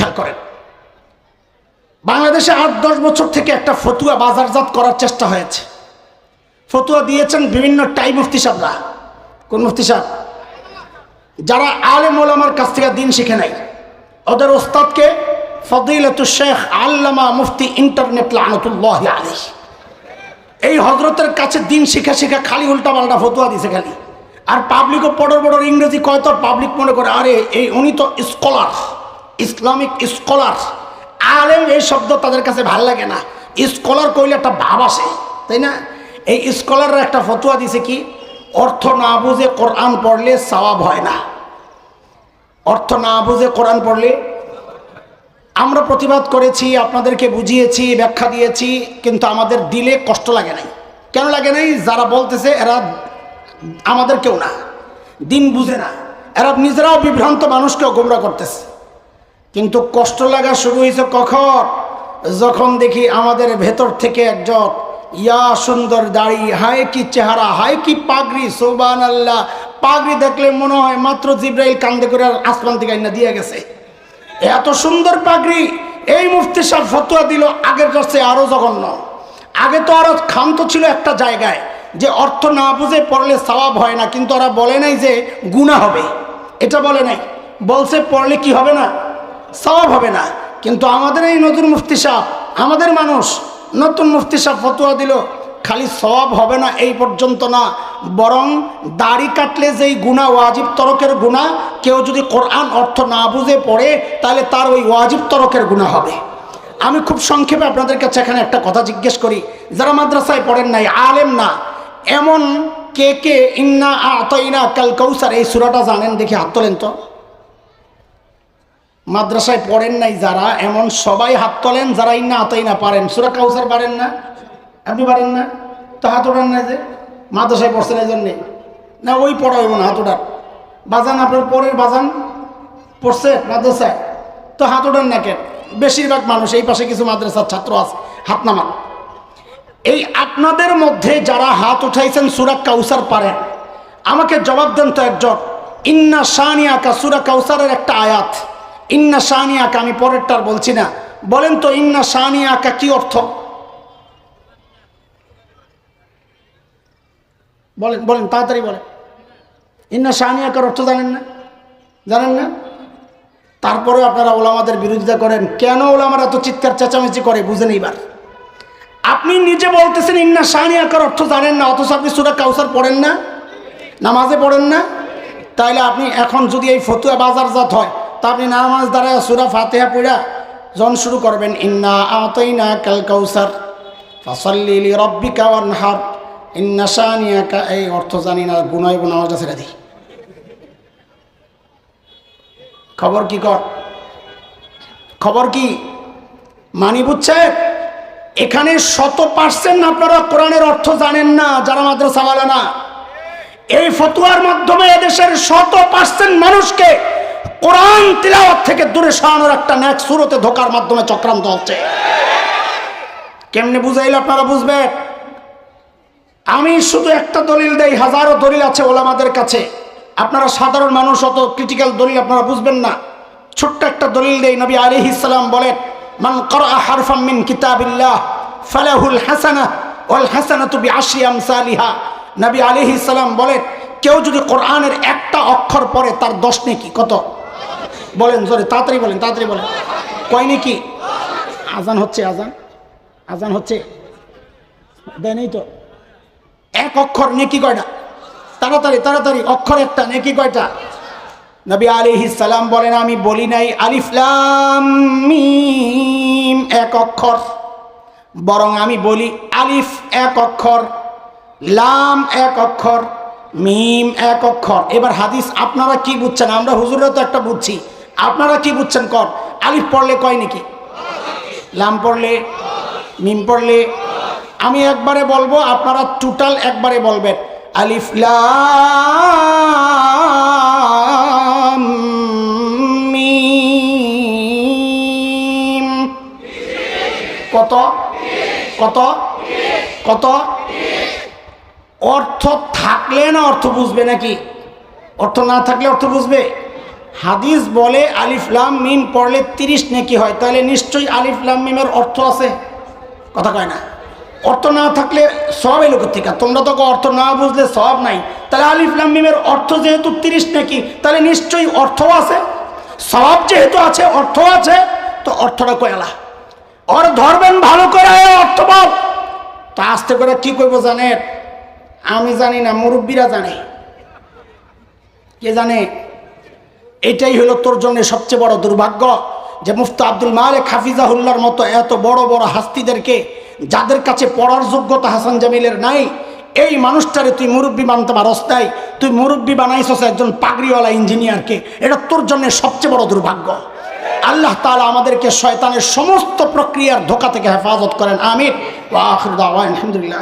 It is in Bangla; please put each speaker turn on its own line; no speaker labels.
খেয়াল করেন। বাংলাদেশে আট, দশ বছর থেকে একটা ফতুয়া বাজারজাত করার চেষ্টা হয়েছে। ফতুয়া দিয়েছেন বিভিন্ন টাইম মুফতি সাহেবরা। কোন মুফতি সাহেব? যারা আলেম ওলামার কাছ থেকে দিন শিখে নাই ওদের ওস্তাদকে ফদিলতু শেখ আল্লামা মুফতি ইন্টারনেট লানতুল্লাহ আলী এই হজরতের কাছে দিন শিখা শিখা খালি উল্টা পাল্টা ফতুয়া দিছে খালি। আর পাবলিকও বড় বড় ইংরেজি কয় তো পাবলিক মনে করে, আরে এই উনি তো স্কলার ইসলামিক স্কলার। আলেম এই শব্দ তাদের কাছে ভালো লাগে না। স্কলার কইলে একটা ভাব আসে, তাই না? এই স্কলাররা একটা ফতুয়া দিছে কি? অর্থ না বুঝে কোরআন পড়লে সওয়াব হয় না। অর্থ না বুঝে কোরআন পড়লে আমরা প্রতিবাদ করেছি, আপনাদেরকে বুঝিয়েছি, ব্যাখ্যা দিয়েছি, কিন্তু আমাদের দিলে কষ্ট লাগে নাই। কেন লাগে নাই? যারা বলতেছে এরা আমাদের কেউ না। দিন বুঝে না। এরা নিজেরাও বিভ্রান্ত মানুষকেও গোমরা করতেছে। কিন্তু কষ্ট লাগা শুরু হয়েছে কখন? যখন দেখি আমাদের ভেতর থেকে একজন, ইয়া সুন্দর দাড়ি, হায় কি চেহারা, হায় কি পাগড়ি সোবান আল্লাহ পাগড়ি দেখলে মনে হয় মাত্র জিব্রাইল কান্দে করে আসমান থেকে আইনা দিয়ে গেছে। এত সুন্দর পাগড়ি, এই মুফতি সাহেব ফতুয়া দিল আগের কাছে আরও জঘন্য। আগে তো আরও ক্ষান্ত ছিল একটা জায়গায়, যে অর্থ না বুঝে পড়লে সওয়াব হয় না, কিন্তু ওরা বলে নাই যে গুণা হবে। এটা বলে নাই। বলছে পড়লে কি হবে না? সওয়াব হবে না। কিন্তু আমাদের এই নতুন মুফতি সাহেব, আমাদের মানুষ নতুন মুফতি সাহেব ফতুয়া দিল, খালি সওয়াব হবে না এই পর্যন্ত না। বরং দাড়ি কাটলে যেই গুণা, ওয়াজিব তরকের গুণা, কেউ যদি কোরআন অর্থ না বুঝে পড়ে, তাহলে তার ওই ওয়াজিব তরকের গুণা হবে। আমি খুব সংক্ষেপে আপনাদের কাছে এখানে একটা কথা জিজ্ঞেস করি। যারা মাদ্রাসায় পড়েন নাই, আলেম না, এমন কে কে? ইন্না আতইনা কাল কৌসার এই সুরাটা জানেন দেখি হাত তোলেন তো। মাদ্রাসায় পড়েন নাই যারা, এমন সবাই হাত তোলেন যারা ইন্না আতাই না পারেন? সুরা কাউসার পারেন না? আপনি পারেন না? তো হাত ওঠান না যে? মাদ্রাসায় পড়ছেন এই জন্যে। না, ওই পড়া হইব না, হাত ওঠার। বাজান, আপনার পরের বাজান পড়ছে মাদ্রাসায়? তো হাত ওঠান না কেন? বেশিরভাগ মানুষ, এই পাশে কিছু মাদ্রাসার ছাত্র আছে, হাত নামান। এই আপনাদের মধ্যে যারা হাত উঠাইছেন, সুরা কাউসার পারেন। আমাকে জবাব দেন তো একজন। ইন্না শানিয়াকা, সুরা কাউসারের একটা আয়াত। ইন্না শানিয়াকা আমি পরেরটার বলছি না। বলেন তো, ইন্না শানিয়াকা কি অর্থ? বলেন বলেন, তাড়াতাড়ি বলেন। ইন্না শাহানিয়াকার অর্থ জানেন না? জানেন না? তারপরেও আপনারা ওলামাদের বিরোধিতা করেন। কেন ওলামার এত চিৎকার, চেঁচামেচি করে? বুঝেন এইবার। আপনি নিজে বলতেছেন, ইন্না শাহানিয়াকার অর্থ জানেন না, অথচ আপনি সুরা কাউসার পড়েন না? নামাজে পড়েন না? তাইলে আপনি এখন যদি এই ফতুয়া বাজারজাত হয় তা আপনি নামাজ দ্বারা সুরা ফাতেহা পড়া জন শুরু করবেন, ইন্না আতইনা কাল কাউসার, ফাসল্লি রব্বিকা ওয়ানহার, ইন্না শাহানিয়াকা এই অর্থ জানি না গুনাই নামাজটা ছেড়ে দিই। খবর কি কর? খবর কি? মানি বুঝছে? এখানে শত পার্সেন্ট আপনারা কোরআনের অর্থ জানেন না, যারা মাদ্রাসাওয়ালা না এই ফতুয়ার মাধ্যমে এদেশের শত পার্সেন্ট মানুষকে কোরআন তিলাওয়াত থেকে দূরে সরানোর একটা ন্যাক সুরতে ধোকার মাধ্যমে চক্রান্ত হচ্ছে। কেমনে বুঝাইলে আপনারা বুঝবেন? আমি শুধু একটা দলিল দেই, হাজারো দলিল আছে ওলামাদের কাছে। আপনারা সাধারণ মানুষ, অত ক্রিটিক্যাল দলিল আপনারা বুঝবেন না। ছোট্ট একটা দলিল দেই, নবী আলী ইসলাম বলেন, মান করা হারফাম মিন কিতাবিল্লাহ, ফালাহুল হাসানা ওয়াল হাসানাতু বিআশরি আমসালিহা। নবী আলী ইসলাম বলেন, কেউ যদি কোরআনের একটা অক্ষর পড়ে, তার দশ নেকি, কত? বলেন জোরে তাড়াতাড়ি বলেন তাড়াতাড়ি বলেন। কয় নেকি? আজান হচ্ছে, আজান। আজান হচ্ছে। দেয় নেই তো? এক অক্ষর নেকি কয়টা? তাড়াতাড়ি তাড়াতাড়ি, অক্ষর একটা, নেকি কয়টা? নবী আলিহি সালাম বলেন, আমি বলি নাই আলিফলাম মিম, এক অক্ষর। বরং আমি বলি আলিফ এক অক্ষর, লাম এক অক্ষর, মিম এক অক্ষর। এবার হাদিস আপনারা কি বুঝছেন? আমরা হুজুরা তো একটা বুঝছি। আপনারা কি বুঝছেন কর? আলিফ পড়লে কয় নাকি? লাম পড়লে? মিম পড়লে? আমি একবারে বলব, আপনারা টোটাল একবারে বলবেন, আলিফ, লাম, মিম। কত? কত? কত? অর্থ থাকলে না অর্থ বুঝবে নাকি? অর্থ না থাকলে অর্থ বুঝবে? হাদিস বলে আলিফলাম মিম পড়লে তিরিশ নেকি হয়। তাহলে নিশ্চয়ই আলিফলাম মিমের অর্থ আছে? কথা কয় না। অর্থ না থাকলে সব এলো থেকে তোমরা তো অর্থ না বুঝলে সব নাই। তাহলে আলিফলাম মিমের অর্থ যেহেতু তিরিশ নাকি, তাহলে নিশ্চয়ই অর্থও আছে। সব যেহেতু আছে অর্থ আছে। তো অর্থটা কয়লা ওর ধরবেন ভালো করে অর্থ পাও। তা আস্তে করে কি করব জানেন? আমি জানি না, মুরব্বীরা জানে। কে জানে? এটাই হলো তোর জন্য সবচেয়ে বড় দুর্ভাগ্য যে মুফতি আব্দুল মালিক হাফিজাহুল্লার মতো এত বড় বড় হাস্তিদেরকে যাদের কাছে পড়ার যোগ্যতা হাসান জামিলের নাই, এই মানুষটারে তুই মুরব্বী বানতে পারস নাই, তুই মুরব্বী বানাইছস একজন পাগড়িওয়ালা ইঞ্জিনিয়ারকে, এটা তোর জন্য সবচেয়ে বড় দুর্ভাগ্য। আল্লাহ তাআলা আমাদেরকে শয়তানের সমস্ত প্রক্রিয়ার ধোকা থেকে হেফাজত করেন আমির আলহামদুলিল্লাহ